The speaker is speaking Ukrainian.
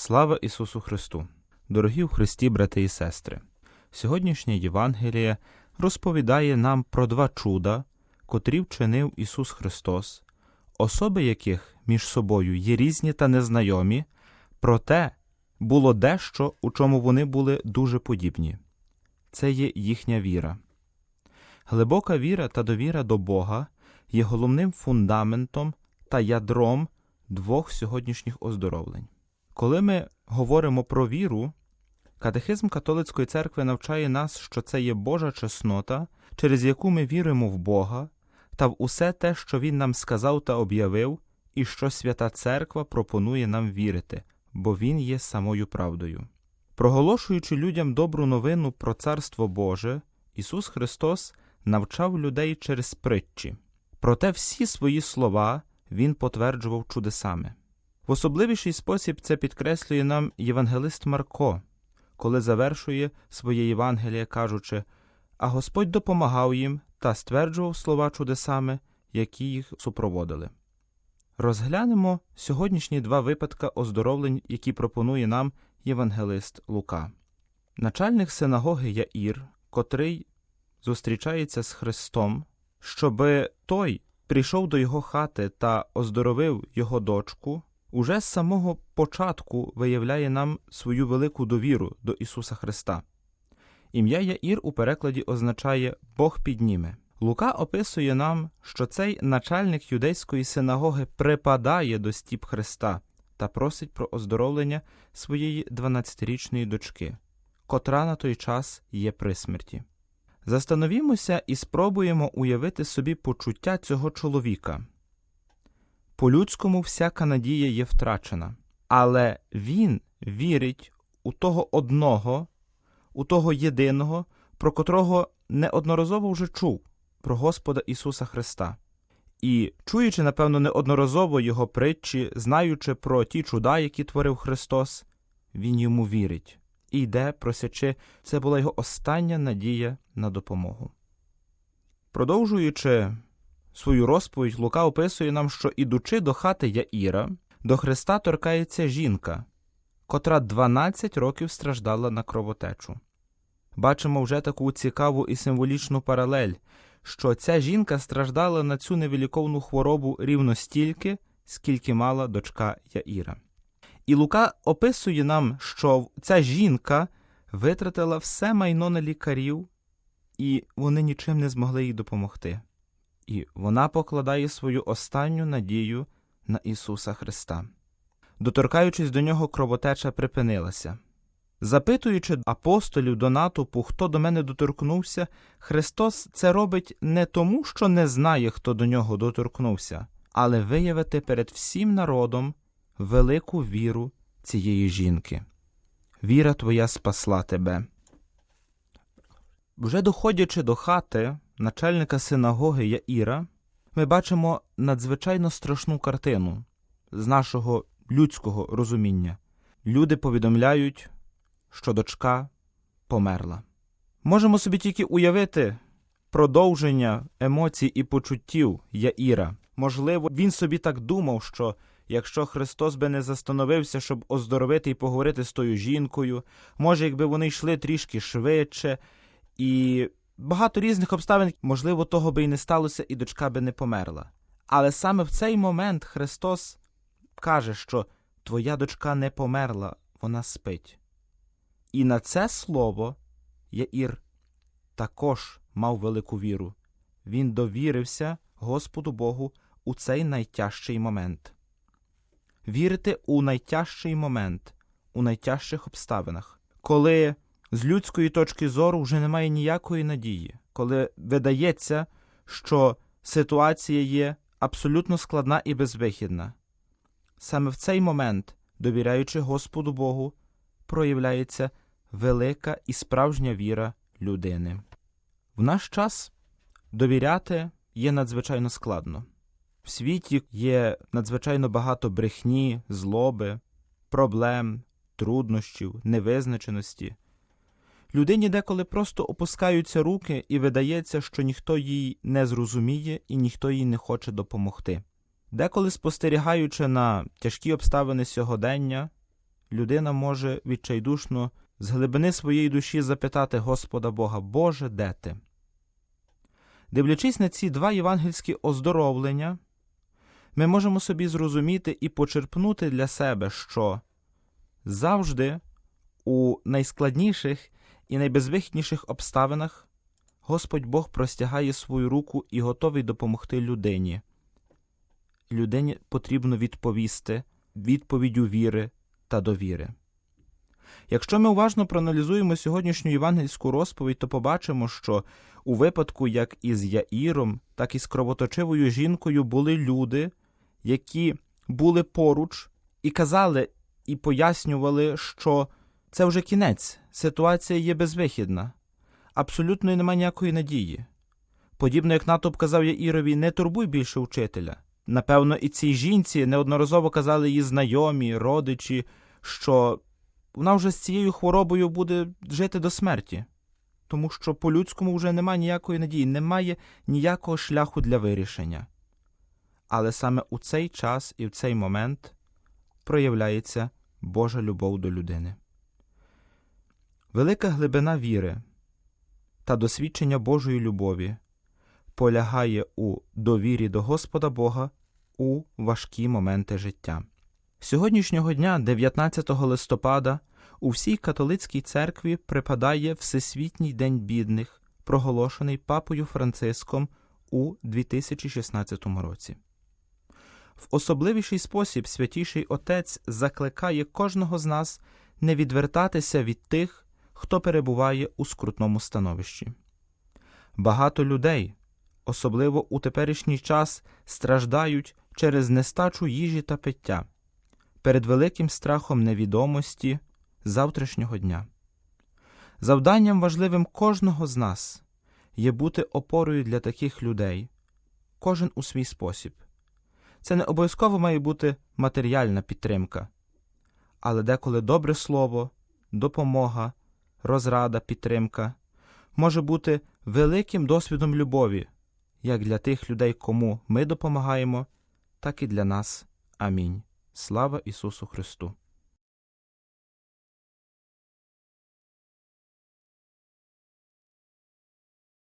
Слава Ісусу Христу! Дорогі в Христі, брати і сестри! Сьогоднішнє Євангеліє розповідає нам про два чуда, котрі вчинив Ісус Христос, особи яких між собою є різні та незнайомі, проте було дещо, у чому вони були дуже подібні. Це є їхня віра. Глибока віра та довіра до Бога є головним фундаментом та ядром двох сьогоднішніх оздоровлень. Коли ми говоримо про віру, катехизм католицької церкви навчає нас, що це є Божа чеснота, через яку ми віримо в Бога та в усе те, що Він нам сказав та об'явив, і що Свята Церква пропонує нам вірити, бо Він є самою правдою. Проголошуючи людям добру новину про Царство Боже, Ісус Христос навчав людей через притчі. Проте всі свої слова Він потверджував чудесами. В особливіший спосіб це підкреслює нам євангелист Марко, коли завершує своє Євангеліє, кажучи, а Господь допомагав їм та стверджував слова чудесами, які їх супроводили. Розглянемо сьогоднішні два випадка оздоровлень, які пропонує нам євангелист Лука. Начальник синагоги Яїр, котрий зустрічається з Христом, щоби той прийшов до його хати та оздоровив його дочку, уже з самого початку виявляє нам свою велику довіру до Ісуса Христа. Ім'я Яїр у перекладі означає Бог підніме. Лука описує нам, що цей начальник юдейської синагоги припадає до стіп Христа та просить про оздоровлення своєї 12-річної дочки, котра на той час є при смерті. Застановімося і спробуємо уявити собі почуття цього чоловіка. По-людському всяка надія є втрачена, але він вірить у того одного, у того єдиного, про котрого неодноразово вже чув про Господа Ісуса Христа. І, чуючи, напевно, неодноразово його притчі, знаючи про ті чуда, які творив Христос, він йому вірить і йде, просячи, це була його остання надія на допомогу. Продовжуючи свою розповідь, Лука описує нам, що, ідучи до хати Яїра, до Христа торкається жінка, котра 12 років страждала на кровотечу. Бачимо вже таку цікаву і символічну паралель, що ця жінка страждала на цю невиліковну хворобу рівно стільки, скільки мала дочка Яїра. І Лука описує нам, що ця жінка витратила все майно на лікарів, і вони нічим не змогли їй допомогти. І вона покладає свою останню надію на Ісуса Христа. Доторкаючись до нього, кровотеча припинилася. Запитуючи апостолів до натовпу, хто до мене доторкнувся, Христос це робить не тому, що не знає, хто до нього доторкнувся, але виявити перед всім народом велику віру цієї жінки. Віра твоя спасла тебе. Вже доходячи до хати начальника синагоги Яїра, ми бачимо надзвичайно страшну картину з нашого людського розуміння. Люди повідомляють, що дочка померла. Можемо собі тільки уявити продовження емоцій і почуттів Яїра. Можливо, він собі так думав, що якщо Христос би не застановився, щоб оздоровити і поговорити з тою жінкою, може, якби вони йшли трішки швидше, і багато різних обставин, можливо, того би і не сталося, і дочка би не померла. Але саме в цей момент Христос каже, що твоя дочка не померла, вона спить. І на це слово Яїр також мав велику віру. Він довірився Господу Богу у цей найтяжчий момент. Вірити у найтяжчий момент, у найтяжчих обставинах, коли з людської точки зору вже немає ніякої надії, коли видається, що ситуація є абсолютно складна і безвихідна. Саме в цей момент, довіряючи Господу Богу, проявляється велика і справжня віра людини. В наш час довіряти є надзвичайно складно. В світі є надзвичайно багато брехні, злоби, проблем, труднощів, невизначеності. Людині деколи просто опускаються руки і видається, що ніхто їй не зрозуміє і ніхто їй не хоче допомогти. Деколи, спостерігаючи на тяжкі обставини сьогодення, людина може відчайдушно з глибини своєї душі запитати Господа Бога, Боже, де ти? Дивлячись на ці два євангельські оздоровлення, ми можемо собі зрозуміти і почерпнути для себе, що завжди у найскладніших і найбезвихідніших обставинах Господь Бог простягає свою руку і готовий допомогти людині. Людині потрібно відповісти відповіддю віри та довіри. Якщо ми уважно проаналізуємо сьогоднішню євангельську розповідь, то побачимо, що у випадку як із Яїром, так і з кровоточивою жінкою були люди, які були поруч і казали і пояснювали, що це вже кінець, ситуація є безвихідна, абсолютно немає ніякої надії. Подібно як натовп казав Яїрові, не турбуй більше вчителя. Напевно, і цій жінці неодноразово казали її знайомі, родичі, що вона вже з цією хворобою буде жити до смерті, тому що по-людському вже немає ніякої надії, немає ніякого шляху для вирішення. Але саме у цей час і в цей момент проявляється Божа любов до людини. Велика глибина віри та досвідчення Божої любові полягає у довірі до Господа Бога у важкі моменти життя. Сьогоднішнього дня, 19 листопада, у всій католицькій церкві припадає Всесвітній день бідних, проголошений папою Франциском у 2016 році. В особливіший спосіб святіший Отець закликає кожного з нас не відвертатися від тих, хто перебуває у скрутному становищі. Багато людей, особливо у теперішній час, страждають через нестачу їжі та пиття, перед великим страхом невідомості завтрашнього дня. Завданням важливим кожного з нас є бути опорою для таких людей, кожен у свій спосіб. Це не обов'язково має бути матеріальна підтримка, але деколи добре слово, допомога, розрада, підтримка може бути великим досвідом любові, як для тих людей, кому ми допомагаємо, так і для нас. Амінь. Слава Ісусу Христу!